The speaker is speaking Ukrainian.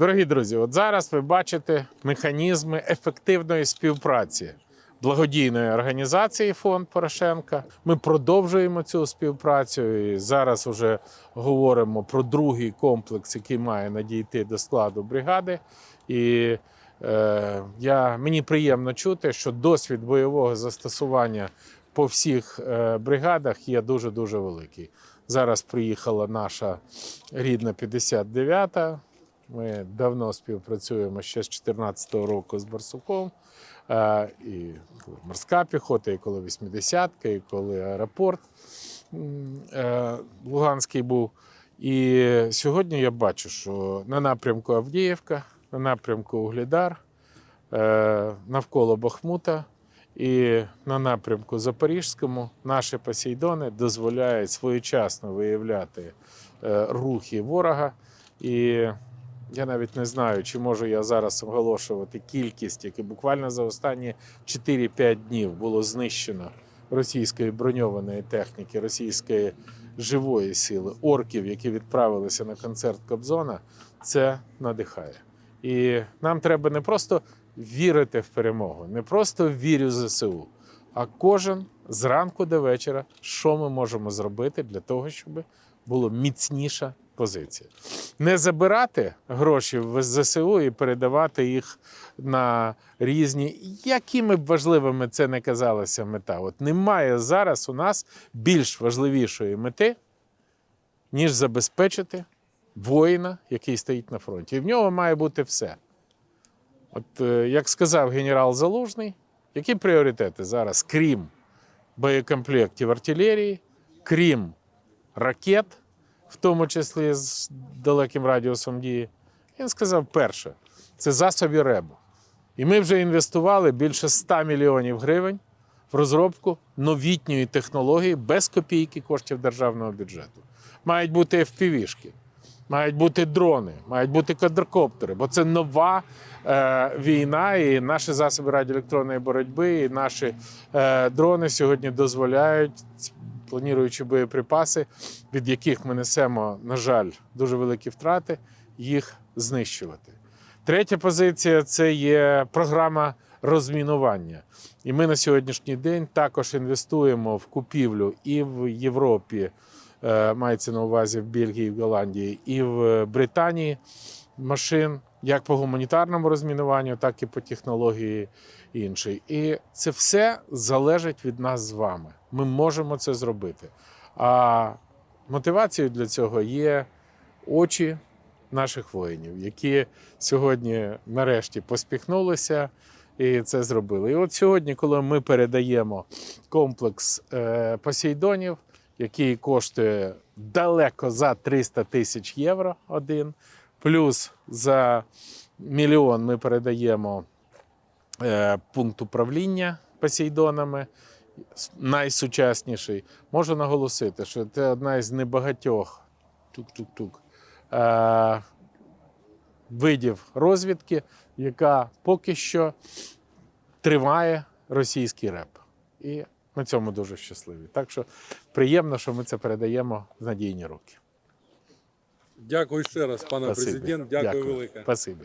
Дорогі друзі, от зараз ви бачите механізми ефективної співпраці благодійної організації Фонд Порошенка. Ми продовжуємо цю співпрацю і зараз вже говоримо про другий комплекс, який має надійти до складу бригади. І е, я, мені приємно чути, що досвід бойового застосування по всіх е, бригадах є дуже дуже великий. Зараз приїхала наша рідна 59-та. Ми давно співпрацюємо ще з 2014 року з Барсуком. Е, І морська піхота, і коли 80-ка, і коли аеропорт е, Луганський був. І сьогодні я бачу, що на напрямку Авдіївка, на напрямку Углідар, е, навколо Бахмута і на напрямку Запорізькому наші посейдони дозволяють своєчасно виявляти рухи ворога. І я навіть не знаю, чи можу я зараз оголошувати кількість, яку буквально за останні 4-5 днів було знищено російської броньованої техніки, російської живої сили, орків, які відправилися на концерт Кобзона. Це надихає. І нам треба не просто вірити в перемогу, не просто вірю ЗСУ, а кожен зранку до вечора, що ми можемо зробити для того, щоб була міцніша позиція. Не забирати гроші в ЗСУ і передавати їх на різні, якими б важливими це не казалося мета. От немає зараз у нас більш важливішої мети, ніж забезпечити воїна, який стоїть на фронті. І в нього має бути все. От е, як сказав генерал Залужний, які пріоритети зараз, крім боєкомплектів артилерії, крім ракет, в тому числі з далеким радіусом дії, він сказав: перше, це засоби РЕБу. І ми вже інвестували більше 100 мільйонів гривень в розробку новітньої технології без копійки коштів державного бюджету. Мають бути FPV-шки, мають бути дрони, мають бути квадрокоптери, бо це нова е, війна, і наші засоби радіоелектронної боротьби, і наші е, дрони сьогодні дозволяють, плануючи боєприпаси, від яких ми несемо, на жаль, дуже великі втрати, їх знищувати. Третя позиція це є програма розмінування. І ми на сьогоднішній день також інвестуємо в купівлю і в Європі, мається на увазі в Бельгії, в Голландії, і в Британії машин як по гуманітарному розмінуванню, так і по технології іншій. І це все залежить від нас з вами. Ми можемо це зробити. А мотивацією для цього є очі наших воїнів, які сьогодні нарешті поспіхнулися і це зробили. І от сьогодні, коли ми передаємо комплекс е, посейдонів, який коштує далеко за 300 тисяч євро один, плюс за мільйон ми передаємо е, пункт управління посейдонами. Найсучасніший. Можу наголосити, що це одна із небагатьох тук-тук-тук, е, видів розвідки, яка поки що тримає російський реп. І на цьому дуже щасливі. Так що приємно, що ми це передаємо в надійні руки. Дякую ще раз, пане Спасибі. президент. Дякую, велике. Спасибі.